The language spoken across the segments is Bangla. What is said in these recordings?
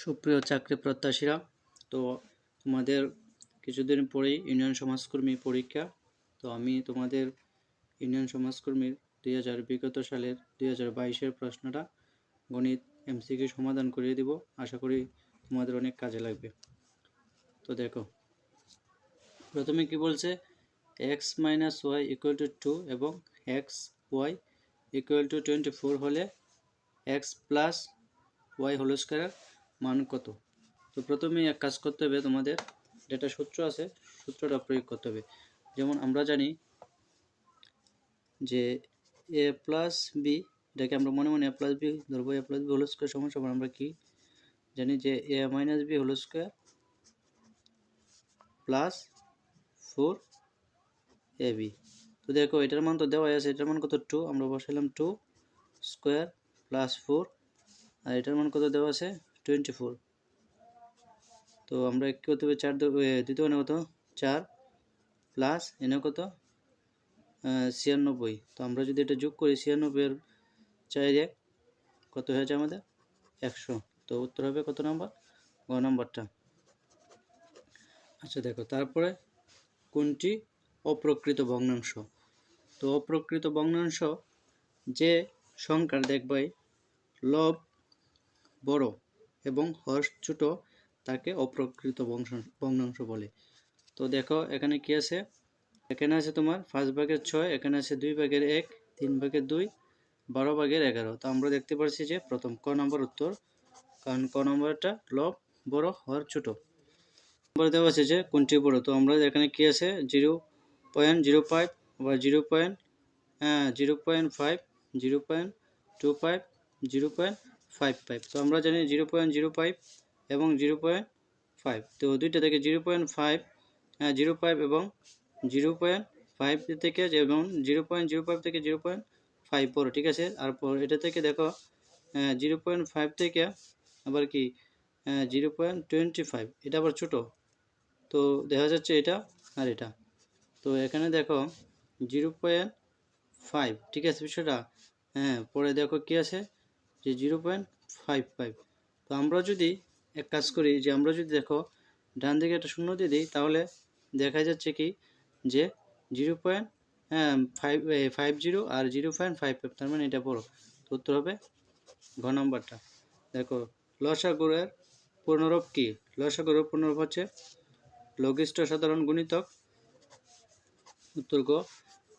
সুপ্রিয় চাকরি প্রত্যাশীরা, তো তোমাদের কিছুদিন পরেই ইউনিয়ন সমাজকর্মী পরীক্ষা। তো আমি তোমাদের ইউনিয়ন সমাজকর্মীর দুই হাজার বিগত সালের দুই হাজার বাইশের প্রশ্নটা গণিত এমসিকিউ সমাধান করিয়ে দিব। আশা করি তোমাদের অনেক কাজে লাগবে। তো দেখো, প্রথমে কি বলছে? X minus y equal to two এবং x y equal to twenty four হলে এক্স প্লাস ওয়াই হোল স্কোয়ারের মান কত? তো প্রথমেই এক কাজ করতে হবে তোমাদের, যেটা সূত্র আছে, সূত্রটা প্রয়োগ করতে হবে। যেমন আমরা জানি যে এ প্লাস বি এটাকে আমরা মনে মনে এ প্লাস বি ধরবো a plus b whole square সমান সমান আমরা কি জানি যে a minus b whole square plus four a b তো দেখো, এটার মান তো দেওয়াই আছে, এটার মান কত? টু আমরা বসাইলাম টু স্কোয়ার প্লাস ফোর আর এটার মান কত দেওয়া আছে? Twenty four. তো আমরা কী করতে হবে? চার দ্বিতীয় মানে কত? চার প্লাস এনে কত? ছিয়ানব্বই। তো আমরা যদি এটা যোগ করি ছিয়ানব্বইয়ের চাইরে কত হয়েছে আমাদের? একশো। তো উত্তর হবে কত নাম্বার? গ নাম্বারটা। আচ্ছা দেখো, তারপরে কোনটি? অপ্রকৃত ভগ্নাংশ। তো অপ্রকৃত ভগ্নাংশ যে সংখ্যার দেখবাই, লব বড়। এবং হর্ষ ছোট তাকে অপ্রকৃত বংশ- ভগ্নাংশ বলে। তো দেখো, এখানে কি আছে? এখানে আছে তোমার পাঁচ ভাগের ছয়, এখানে আছে দুই ভাগের এক, তিন ভাগের দুই, বারো ভাগের এগারো। তো আমরা দেখতে পাচ্ছি যে প্রথম ক নম্বর উত্তর, কারণ ক নম্বরটা লব বড়, হর, ছোট। নম্বর দেওয়া আছে যে কোনটি বড়? তো আমরা এখানে কি আছে? জিরো পয়েন্ট জিরো ফাইভ আবার জিরো পয়েন্ট হ্যাঁ zero point five, zero point two five, zero point five five তো আমরা জানি জিরো পয়েন্ট জিরো ফাইভ এবং জিরো পয়েন্ট ফাইভ তো, দুইটা থেকে zero point five zero five এবং জিরো পয়েন্ট ফাইভ থেকে যেমন জিরো পয়েন্ট জিরো ফাইভ থেকে জিরো পয়েন্ট ফাইভ বড় ঠিক আছে? আর পর এটা থেকে দেখো জিরো পয়েন্ট ফাইভ থেকে আবার কি জিরো পয়েন্ট টোয়েন্টি ফাইভ এটা আবার ছোটো। তো, দেখা যাচ্ছে এটা আর এটা। তো, এখানে দেখো জিরো পয়েন্ট ফাইভ ঠিক আছে বিষয়টা? হ্যাঁ পরে দেখো কি আছে? যে জিরো পয়েন্ট ফাইভ ফাইভ। তো আমরা যদি এক কাজ করি যে আমরা যদি দেখো ডান দিকে একটা শূন্য দিয়ে দিই, তাহলে দেখা যাচ্ছে কি যে zero point five five zero আর জিরো পয়েন্ট ফাইভ ফাইভ, তার মানে এটা বড়। তো উত্তর হবে ঘ নম্বরটা। দেখো, লসাগুরের পূর্ণরূপ কি? লসাগুরের পূর্ণরূপ হচ্ছে লঘিষ্ঠ সাধারণ গুণিতক। উত্তর গ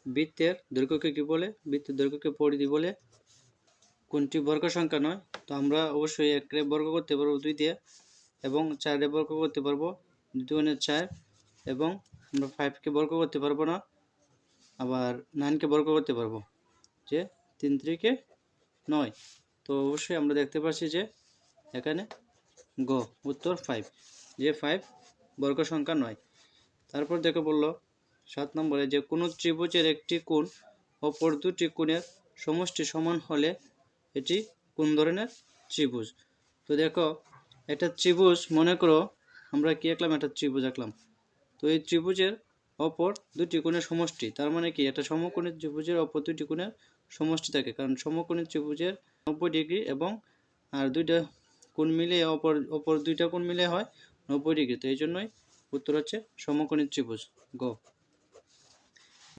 বৃত্তের দৈর্ঘ্যকে কি বলে? বৃত্তের দৈর্ঘ্যকে পরিধি বলে কোনটি বর্গ সংখ্যা নয়, তো আমরা অবশ্যই একরে বর্গ করতে পারব দুই দিয়ে এবং চারে বর্গ করতে পারব দুগুণে চার এবং আমরা ফাইভকে বর্গ করতে পারব না, আবার নাইনকে বর্গ করতে পারব যে তিন ত্রিকে নয়। তো অবশ্যই আমরা দেখতে পাচ্ছি যে এখানে গ, উত্তর ফাইভ যে ফাইভ বর্গ সংখ্যা নয়। তারপর দেখে বলল, সাত নম্বরে যে কোনো ত্রিভুজের একটি কোণ অপর দুটি কোণের সমষ্টি সমান হলে এটি কোন ধরনের? ত্রিভুজ। তো দেখো, একটা ত্রিভুজ, মনে করো, আমরা কি আঁকলাম? একটা ত্রিভুজ আঁকলাম। তো এই ত্রিভুজের অপর দুটি কোণের সমষ্টি, তার মানে কি? একটা সমকোণী ত্রিভুজের অপর দুটি কোণের সমষ্টি থাকে, কারণ সমকোণী ত্রিভুজের নব্বই ডিগ্রি এবং আর দুইটা কোণ মিলে অপর অপর দুইটা কোণ মিলে হয় নব্বই ডিগ্রি। তো এই জন্যই উত্তর হচ্ছে সমকোণী ত্রিভুজ, গ।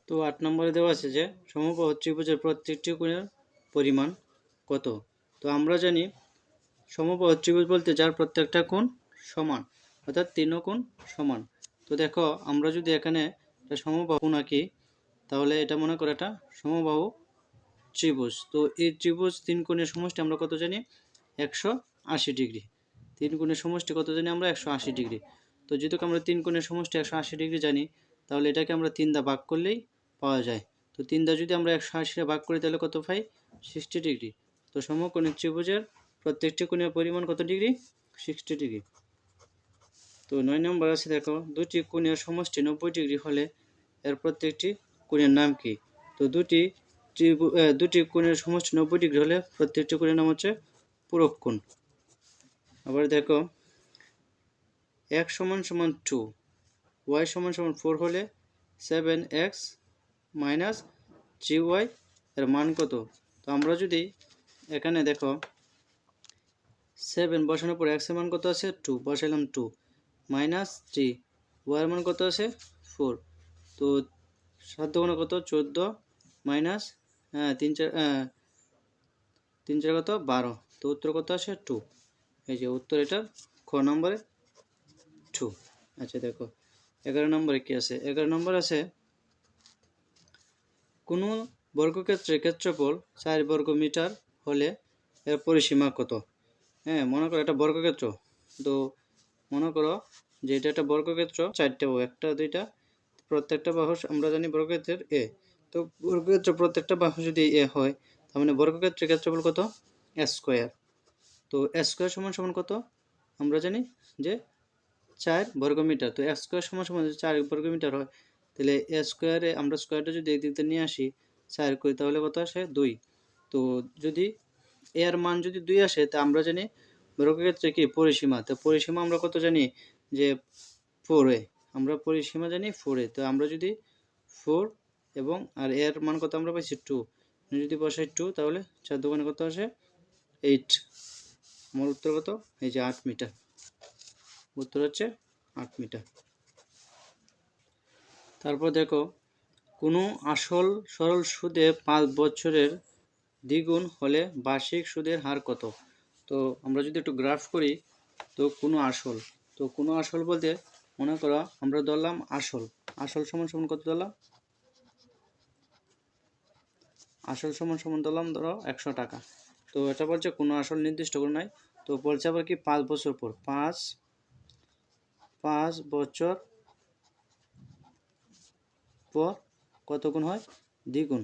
তো আট নম্বরে দেওয়া আছে যে, সমবাহু ত্রিভুজের প্রত্যেকটি কোণের পরিমাণ কত? তো আমরা জানি সমবাহু ত্রিভুজ বলতে যার প্রত্যেকটা কোণ সমান, অর্থাৎ তিনও কোণ সমান। তো দেখো, আমরা যদি এখানে সমবাহু আঁকি, তাহলে এটা মনে করো একটা সমবাহু ত্রিভুজ। তো এই ত্রিভুজ তিন কোণের সমষ্টি আমরা কত জানি? একশো আশি ডিগ্রি। তিন কোণের সমষ্টি কত জানি আমরা? একশো আশি ডিগ্রি। তো যেহেতু আমরা তিন কোণের সমষ্টি একশো আশি ডিগ্রি জানি, তাহলে এটাকে আমরা তিন দা ভাগ করলেই পাওয়া যায়। তো তিন দা যদি আমরা একশো আশিটা ভাগ করি, তাহলে কত পাই? Sixty degree. তো সমকোণী ত্রিভুজের প্রত্যেকটি কোণের পরিমাণ কত ডিগ্রি? সিক্সটি ডিগ্রি তো নয় নম্বর আছে, দেখো, দুটি কোণের সমষ্টি নব্বই ডিগ্রি হলে এর প্রত্যেকটি কোণের নাম কি? তো দুটি দুটি কোণের সমষ্টি নব্বই ডিগ্রি হলে প্রত্যেকটি কোণের নাম হচ্ছে পূরক কোণ। আবার দেখো, এক সমান সমান টু ওয়াই সমান সমান ফোর হলে seven x minus three y এর মান কত? তো আমরা যদি এখানে দেখো সেভেন বসানোর পর এক্সের মান কত আছে? টু বসাইলাম টু মাইনাস থ্রি ওয়ার মান কত আছে? ফোর তো সাত দুগুণে কত? চোদ্দ মাইনাস হ্যাঁ তিন চার হ্যাঁ, তিন চার কত? বারো তো উত্তর কত আসে টু এই যে উত্তর এটা খ নম্বরে টু আচ্ছা দেখো এগারো নম্বরে কি আছে? এগারো নম্বর আছে কোনো বর্গক্ষেত্রের ক্ষেত্রফল চার বর্গ মিটার হলে এর পরিসীমা কত? হ্যাঁ মনে করো এটা বর্গক্ষেত্র। তো মনে করো যে এটা একটা বর্গক্ষেত্র, চারটে একটা, দুইটা, প্রত্যেকটা বাহু আমরা জানি বর্গক্ষেত্রের এ। তো বর্গক্ষেত্র প্রত্যেকটা বাহু যদি এ হয়, তার মানে বর্গক্ষেত্রের ক্ষেত্রফল কত? স্কোয়ার। তো স্কোয়ার সমান সমান কত? আমরা জানি যে চার বর্গমিটার। তো স্কোয়ার সমান সমান যদি চার বর্গমিটার হয়, তাহলে এ স্কোয়ারে আমরা স্কোয়ারটা যদি এই দিক দিয়ে নিয়ে আসি, চার করি, তাহলে কত আসে? দুই। তো যদি এর মান যদি দুই আসে, তা আমরা জানি বর্গক্ষেত্রে কি? পরিসীমা। তো পরিসীমা আমরা কত জানি? যে ফোরে আমরা পরিসীমা জানি ফোরে তো আমরা যদি ফোর এবং আর এর মান কত আমরা পাইছি? টু যদি বসাই টু তাহলে চার দোকানে কত আসে? এইট আমার উত্তর কত? এই যে আট মিটার। উত্তর হচ্ছে আট মিটার। তারপর দেখো, কোনো আসল সরল সুদে পাঁচ বছরের দ্বিগুণ হলে বার্ষিক সুদের হার কত? তো আমরা যদি একটু গ্রাফ করি, তো কোনো আসল, তো কোনো আসল বলতে মনে করো আমরা ধরলাম আসল। আসল সমান সমান কত ধরলাম? আসল সমান সমান ধরলাম ধরো একশো টাকা। তো এটা বলছে কোনো আসল নির্দিষ্ট করে নাই। তো বলছে আবার কি পাঁচ বছর পর, পাঁচ পাঁচ বছর পর কত গুণ হয়? দ্বিগুণ।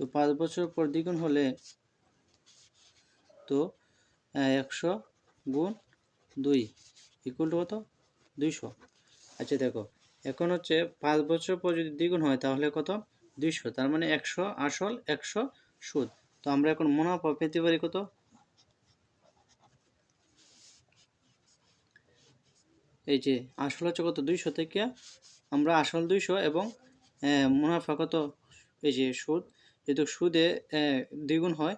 তো পাঁচ বছর পর দ্বিগুণ হলে তো একশো গুণ দুই ইকুয়াল কত? দুইশো। আচ্ছা দেখো, এখন হচ্ছে পাঁচ বছর পর যদি দ্বিগুণ হয়, তাহলে কত? দুইশো। তার মানে একশো আসল, একশো সুদ। তো আমরা এখন মুনাফা পেতে পারি কত? এই যে আসল হচ্ছে কত? দুইশো থেকে আমরা আসল দুইশো এবং মুনাফা কত? এই যে সুদ। যেহেতু সুদে দ্বিগুণ হয়,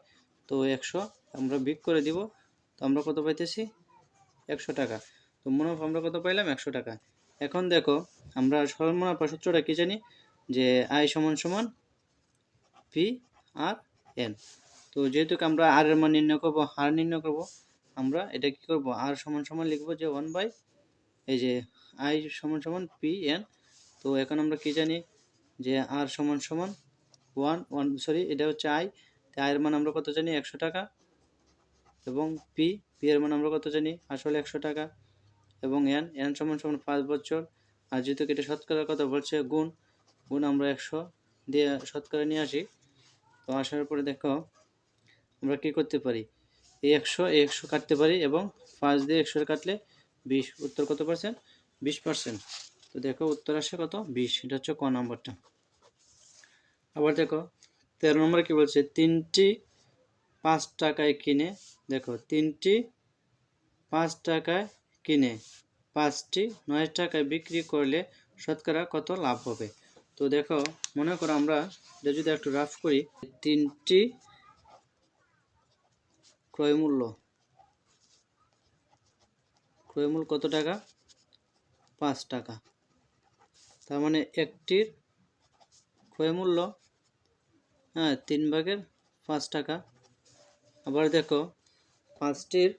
তো একশো আমরা বিক করে দিব। তো আমরা কত পাইতেছি? একশো টাকা। তো মুনাফা আমরা কত পাইলাম? একশো টাকা। এখন দেখো, আমরা সরল মুনাফা সূত্রটা কি জানি? যে আই সমান সমান পি আর এন। তো যেহেতু আমরা আর এর মান নির্ণয় করব, হার নির্ণয় করব, আমরা এটা কি করব? আর সমান সমান লিখব যে ওয়ান বাই, এই যে আই সমান সমান পি এন। তো এখন আমরা কি জানি? যে আর সমান সমান ওয়ান ওয়ান, সরি, এটা হচ্ছে আই। আয়ের মান আমরা কত জানি? একশো টাকা। এবং পি পি এর মান আমরা কত জানি? আসলে একশো টাকা। এবং এন এন সমান সমান পাঁচ বছর। আর যেহেতু এটা শতকরার কথা বলছে, গুণ গুণ আমরা একশো দিয়ে শতকরা নিয়ে আসি। তো আসার পরে দেখো, আমরা কি করতে পারি? এই একশো একশো কাটতে পারি এবং পাঁচ দিয়ে একশো কাটলে বিশ, উত্তর কত পার্সেন্ট বিশ পার্সেন্ট তো দেখো, উত্তর আসে কত? বিশ। এটা হচ্ছে ক নম্বরটা। আবার দেখো, তেরো নম্বরে কি বলছে? তিনটি পাঁচ টাকায় কিনে, দেখো, তিনটি পাঁচ টাকায় কিনে, পাঁচটি নয় টাকায় বিক্রি করলে শতকরা কত লাভ হবে? তো দেখো, মনে করো আমরা যদি একটু রাফ করি, তিনটি ক্রয় মূল্য। ক্রয় মূল্য কত টাকা? পাঁচ টাকা। তার মানে একটির ক্রয় মূল্য হ্যাঁ তিন ভাগের পাঁচ টাকা। আবার দেখো, পাঁচটির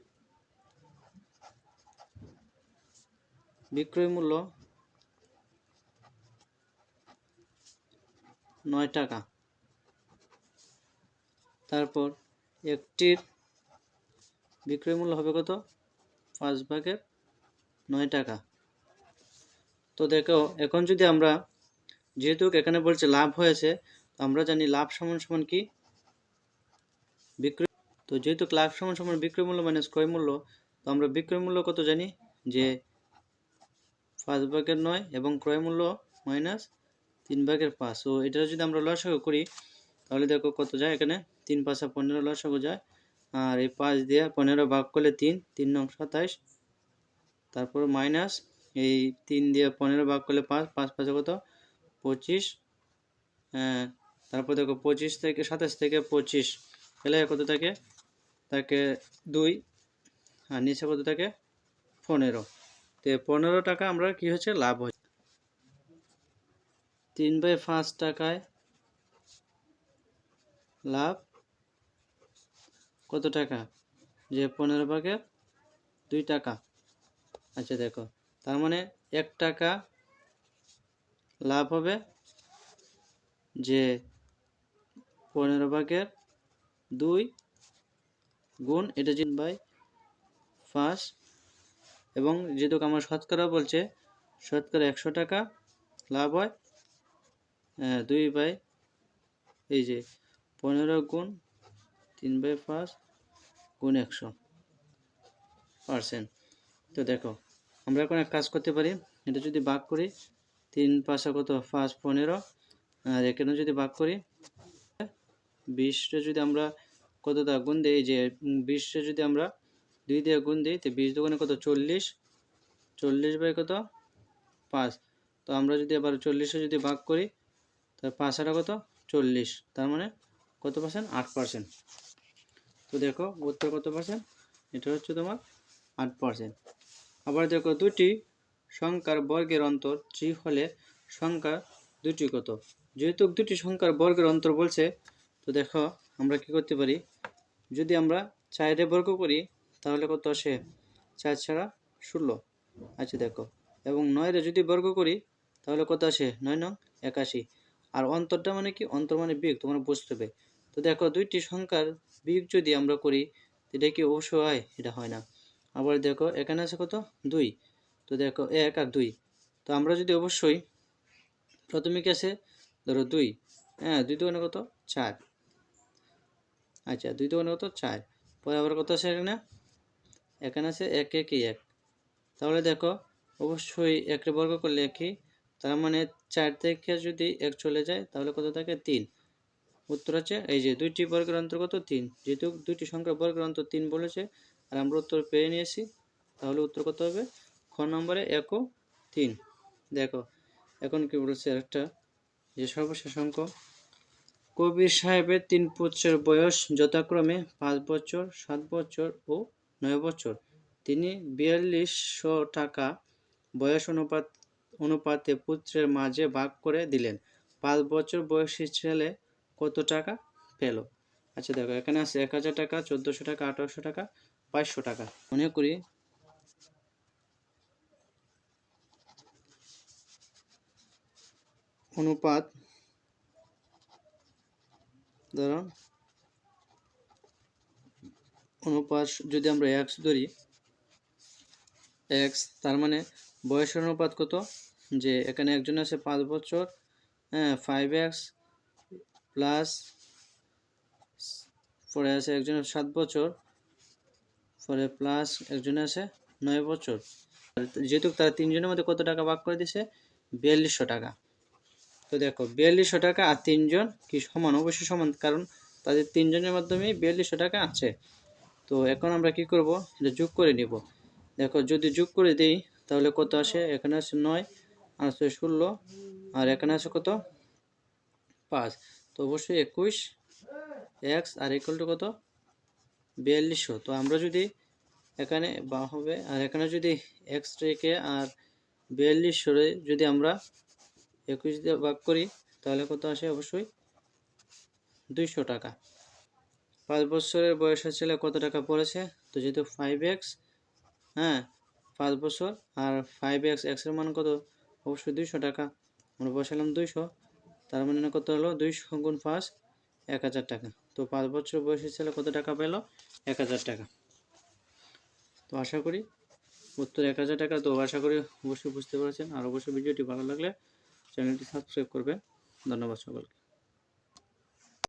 বিক্রয় মূল্য নয় টাকা। তারপর একটির বিক্রয় মূল্য হবে কত? পাঁচ ভাগের নয় টাকা। তো দেখো, এখন যদি আমরা, যেহেতু এখানে বলছে লাভ হয়েছে আমরা জানি লাভ সমান সমান কি? বিক্রয় তো যেহেতু লাভ সমান সমান বিক্রয় মূল্য মাইনাস ক্রয় মূল্য, তো আমরা বিক্রয় মূল্য কত জানি? যে পাঁচ ভাগের নয় এবং ক্রয় মূল্য মাইনাস তিন ভাগের পাঁচ। তো এটা যদি আমরা লসাগু করি, তাহলে দেখো কত যায় এখানে? তিন পাঁচা পনেরো লসাগু যায়। আর এই পাঁচ দিয়ে পনেরো ভাগ করলে তিন তিন নং সাতাইশ। তারপর মাইনাস এই তিন দিয়ে পনেরো ভাগ করলে পাঁচ পাঁচ পাঁচে কত? পঁচিশ। হ্যাঁ তারপর দেখো পঁচিশ থেকে সাতাশ থেকে পঁচিশ তাহলে কত থাকে? থাকে দুই, আর নিচে কত থাকে? পনেরো। তো পনেরো টাকা আমরা কি হচ্ছে? লাভ হচ্ছে। তিন বাই পাঁচ টাকায় লাভ কত টাকা? যে পনেরো ভাগের দুই টাকা। আচ্ছা দেখো, তার মানে এক টাকা লাভ হবে যে পনেরো ভাগের দুই গুণ, এটা জিন বাই পাঁচ। এবং যেহেতু আমার শতকরা বলছে, শতকরা একশো টাকা লাভ হয় দুই বাই এই যে পনেরো গুণ তিন বাই পাঁচ গুণ একশো পার্সেন্ট। তো দেখো, আমরা এখন এক কাজ করতে পারি, এটা যদি ভাগ করি, তিন পাঁচা কত? পাঁচ, পনেরো। আর এখানে যদি ভাগ করি বিশটা যদি আমরা কত গুণ দিই যে বিশটা যদি আমরা দুই দিয়ে গুণ দিই, তো বিশ দোকানে কত? চল্লিশ। চল্লিশ বাই কত? পাঁচ। তো আমরা যদি আবার চল্লিশে যদি ভাগ করি তাহলে পাঁচ আটা কত? চল্লিশ। তার মানে কত পার্সেন্ট আট পার্সেন্ট তো দেখো উত্তর কত পার্সেন্ট এটা হচ্ছে তোমার আট পার্সেন্ট আবার দেখো, দুটি সংখ্যার বর্গের অন্তর থ্রি হলে সংখ্যা দুটি কত? যেহেতু দুটি সংখ্যার বর্গের অন্তর বলছে তো দেখো, আমরা কি করতে পারি? যদি আমরা চারে বর্গ করি, তাহলে কত আসে? চার ছাড়া ষোলো। আচ্ছা দেখো, এবং নয়রে যদি বর্গ করি, তাহলে কত আসে? নয় নং একাশি। আর অন্তরটা মানে কি? অন্তর মানে বিয়োগ, তোমরা বুঝতে হবে। তো দেখো, দুইটি সংখ্যার বিয়োগ যদি আমরা করি, এটা কি অবশ্যই হয়? এটা হয় না। আবার দেখো, এখানে আছে কত? দুই। তো দেখো, এক আর দুই। তো আমরা যদি অবশ্যই প্রথমে কি আছে? ধরো দুই। হ্যাঁ দুই দোকানে কত? চার। আচ্ছা দুই দোকানে কত চার। পরে আবার কত আছে এখানে? এখানে আছে এক এক এক। তাহলে দেখো, অবশ্যই একরে বর্গ করলে একই। তার মানে চার থেকে যদি এক চলে যায়, তাহলে কত থাকে? তিন। উত্তর হচ্ছে এই যে দুইটি বর্গের অন্তর্গত তিন। যেহেতু দুইটি সংখ্যা বর্গের অন্তর তিন বলেছে, আর আমরা উত্তর পেয়ে নিয়েছি, তাহলে উত্তর কত হবে? খ নম্বরে এক তিন। দেখো, এখন কি বলছে একটা যে সর্বশেষ অঙ্ক। কবির সাহেবের তিন পুত্রের বয়স যথাক্রমে পাঁচ বছর, সাত বছর ও নয় বছর। তিনি বিয়াল্লিশশো টাকা বয়স অনুপাত, অনুপাতে পুত্রের মাঝে ভাগ করে দিলেন। পাঁচ বছর বয়সী ছেলে কত টাকা পেল? আচ্ছা দেখো, এখানে আছে এক হাজার টাকা, চোদ্দোশো টাকা, আঠারোশো টাকা, বাইশশো টাকা। মনে করি অনুপাত ধরো, অনুপাত যদি আমরা এক্স ধরি এক্স তার মানে বয়সের অনুপাত কত? যে এখানে একজন আছে পাঁচ বছর হ্যাঁ ফাইভ এক্স প্লাস পরে আছে একজন সাত বছর পরে প্লাস একজন আছে নয় বছর। যেহেতু তারা তিনজনের মধ্যে কত টাকা ভাগ করে দিছে বিয়াল্লিশশো টাকা। তো দেখো, বিয়াল্লিশশো টাকা আর তিনজন কি সমান? অবশ্যই সমান, কারণ তাদের তিনজনের মাধ্যমে বিয়াল্লিশশো টাকা আছে। তো এখন আমরা কি করব? এটা যোগ করে নিব। দেখো, যদি যোগ করে দিই, তাহলে কত আসে? এখানে আছে নয়, আর আছে ষোলো, আর এখানে আছে কত? পাঁচ। তো অবশ্যই একুশ, এক্স, আর ইকুয়াল টু কত? বিয়াল্লিশশো। তো আমরা যদি এখানে বা হবে, আর এখানে যদি এক্স রেখে আর বিয়াল্লিশশো যদি আমরা একুশ দিয়ে ভাগ করি, তাহলে কত আসে অবশ্যই? দুইশো টাকা। পাঁচ বছরের বয়সের ছেলে কত টাকা পড়েছে? তো যেহেতু ফাইভ এক্স হ্যাঁ পাঁচ বছর, আর ফাইভ এক্স এক্সের মান কত? অবশ্যই দুইশো টাকা। আমরা বসালাম দুইশো, তার মানে কত হলো? দুইশো গুণ পাঁচ, এক হাজার টাকা। তো পাঁচ বছর বয়সের ছেলে কত টাকা পেল? এক হাজার টাকা। তো আশা করি উত্তর এক হাজার টাকা। তো আশা করি অবশ্যই বুঝতে পেরেছেন। আর অবশ্যই ভিডিওটি ভালো লাগলে চ্যানেলটি সাবস্ক্রাইব করবেন ধন্যবাদ সকলকে।